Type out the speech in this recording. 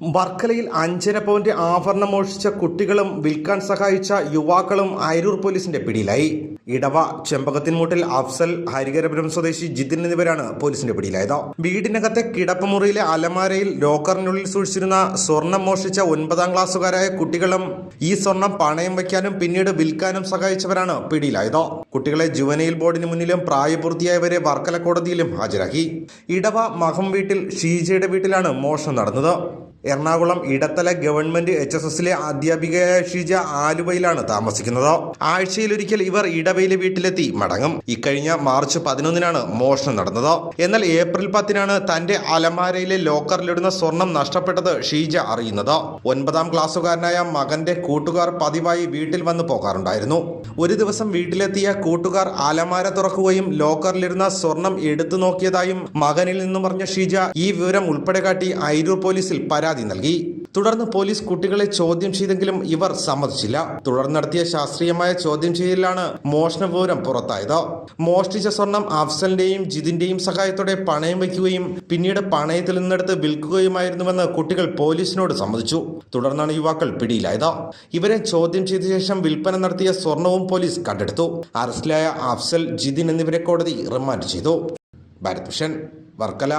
വർക്കലയിൽ അഞ്ചര പവന്റെ ആഭരണം മോഷിച്ച കുട്ടികളും വിൽക്കാൻ സഹായിച്ച യുവാക്കളും അയരൂർ പോലീസിന്റെ പിടിയിലായി. ഇടവ ചെമ്പകത്തിൻമൂട്ടിൽ അഫ്സൽ ഹരികരപുരം സ്വദേശി ജിതിൻ എന്നിവരാണ് പോലീസിന്റെ പിടിയിലായത്. വീടിനകത്തെ കിടപ്പുമുറിയിലെ അലമാരയിൽ ലോക്കറിനുള്ളിൽ സൂക്ഷിച്ചിരുന്ന സ്വർണം മോഷിച്ച ഒൻപതാം ക്ലാസ്സുകാരായ കുട്ടികളും ഈ സ്വർണം പണയം വയ്ക്കാനും പിന്നീട് വിൽക്കാനും സഹായിച്ചവരാണ് പിടിയിലായത്. കുട്ടികളെ ജുവനയിൽ ബോർഡിന് മുന്നിലും പ്രായപൂർത്തിയായവരെ വർക്കല കോടതിയിലും ഹാജരാക്കി. ഇടവ മഹം വീട്ടിൽ ഷീജയുടെ വീട്ടിലാണ് മോഷണം നടന്നത്. Ernakulam Edathala government H S എസിലെ അധ്യാപികയായ ഷിജ ആലുവയിലാണ് താമസിക്കുന്നത്. ആഴ്ചയിലൊരിക്കൽ ഇവർ ഇടവയിലെ വീട്ടിലെത്തി മടങ്ങും. ഇക്കഴിഞ്ഞ മാർച്ച് പതിനൊന്നിനാണ് മോഷണം നടന്നത്. എന്നാൽ ഏപ്രിൽ പത്തിനാണ് തന്റെ അലമാരയിലെ ലോക്കറിലിടുന്ന സ്വർണം നഷ്ടപ്പെട്ടത് ഷീജ അറിയുന്നത്. ഒൻപതാം ക്ലാസ്സുകാരനായ മകന്റെ കൂട്ടുകാർ പതിവായി വീട്ടിൽ വന്നു പോകാറുണ്ടായിരുന്നു. ഒരു ദിവസം വീട്ടിലെത്തിയ കൂട്ടുകാർ അലമാര തുറക്കുകയും ലോക്കറിലിരുന്ന സ്വർണം എടുത്തു നോക്കിയതായും മകനിൽ നിന്നും പറഞ്ഞ ഷീജ ഈ വിവരം ഉൾപ്പെടെ കാട്ടി അയിരൂർ പോലീസിൽ പരാതി നൽകി. തുടർന്ന് പോലീസ് കുട്ടികളെ ചോദ്യം ചെയ്തെങ്കിലും ഇവർ സമ്മതിച്ചില്ല. തുടർന്ന് നടത്തിയ ശാസ്ത്രീയമായ ചോദ്യം ചെയ്യലിലാണ് മോഷണ വിവരം പുറത്തായത്. മോഷ്ടിച്ച സ്വർണം അഫ്സലിന്റെയും ജിതിന്റെയും സഹായത്തോടെ പണയം വയ്ക്കുകയും പിന്നീട് പണയത്തിൽ നിന്നെടുത്ത് വിൽക്കുകയുമായിരുന്നുവെന്ന് കുട്ടികൾ പോലീസിനോട് സമ്മതിച്ചു. തുടർന്നാണ് യുവാക്കൾ പിടിയിലായത്. ഇവരെ ചോദ്യം ചെയ്ത ശേഷം വിൽപ്പന നടത്തിയ സ്വർണവും പോലീസ് കണ്ടെടുത്തു. അറസ്റ്റിലായ അഫ്സൽ ജിതിൻ എന്നിവരെ കോടതി റിമാൻഡ് ചെയ്തു. ഭാരത് വർക്കല.